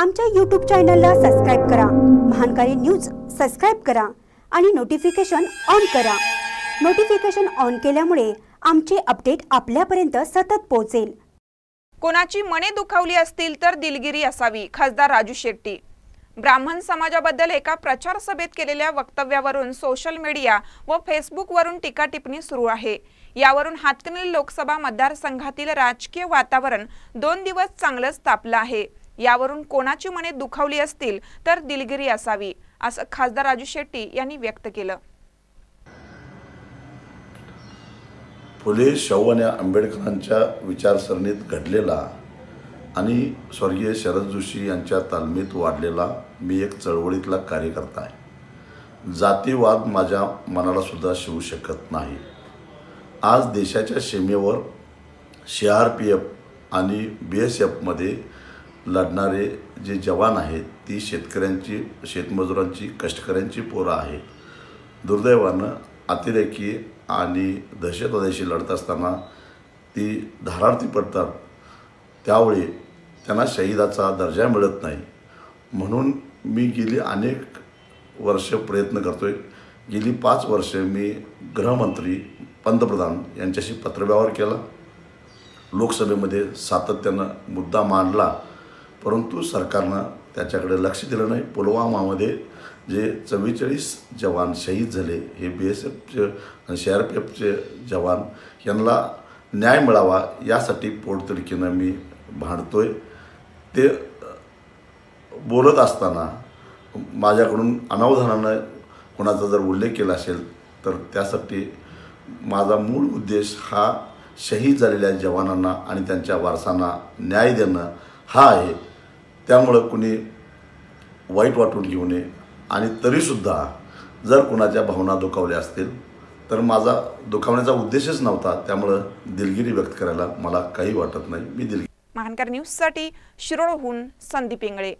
आमच्या यूट्यूब चॅनलला सबस्क्राईब करा. महानकारी न्यूज सबस्क्राईब करा आणि नोटिफिकेशन ऑन करा. नोटिफिकेशन ऑन केल्यामुळे आमचे अपडेट आपल्यापर्यंत सतत पोहोचेल. कोणाची मने दुखावली असतील तर दिलगिरी असावी खासदार राजू शेट्टी. ब्राह्मण समाजाबद्दल एका प्रचार सभेत केलेल्या वक्तव्यावरून सोशल मीडिया व फेसबुकवरून टीका टिप्पणी सुरू आहे. यावरून हातकणंगले लोकसभा मतदारसंघातील राजकीय वातावरण दोन दिवस चांगलंच तापलं आहे. यावरून कोणाची मने दुखावली असतील तर दिलगिरी असावी असं खासदार राजू शेट्टी यांनी व्यक्त केलं. फुले शौवन या आंबेडकरांच्या विचारसरणीत घडलेला आणि स्वर्गीय शरद जोशी यांच्या तालमीत वाढलेला मी एक चळवळीतला कार्यकर्ता आहे. जातीवाद माझ्या मनाला सुद्धा शिवू शकत नाही. आज देशाच्या सीमेवर सी आर पी एफ आणि बी एस एफमध्ये लढणारे जे जवान आहेत ती शेतकऱ्यांची शेतमजुरांची कष्टकऱ्यांची पोरं आहेत. दुर्दैवानं अतिरेकी आणि दहशतवाद्याशी लढत असताना ती धारार्थी पडतात. त्यावेळी त्यांना शहीदाचा दर्जा मिळत नाही. म्हणून मी गेली अनेक वर्ष प्रयत्न करतो आहे गेली पाच वर्ष मी गृहमंत्री पंतप्रधान यांच्याशी पत्रव्यवहार केला. लोकसभेमध्ये सातत्यानं मुद्दा मांडला. परंतु सरकारनं त्याच्याकडे लक्ष दिलं नाही. पुलवामामध्ये जे चव्वेचाळीस जवान शहीद झाले हे बी एस एफचे आणि सी आर पी एफचे जवान यांना न्याय मिळावा यासाठी पोटतिडकीनं मी भांडतो आहे ते बोलत असताना माझ्याकडून अनावधानानं कोणाचा जर उल्लेख केला असेल तर त्यासाठी माझा मूळ उद्देश हा शहीद झालेल्या जवानांना आणि त्यांच्या वारसांना न्याय देणं हा आहे. त्यामुळं कुणी वाईट वाटून घेऊ नये. आणि तरीसुद्धा जर कुणाच्या भावना दुखावल्या असतील तर माझा दुखावण्याचा उद्देशच नव्हता. त्यामुळं दिलगिरी व्यक्त करायला मला काही वाटत नाही. मी दिलगिरी महानकर न्यूजसाठी शिरोळहून संदीप इंगळे.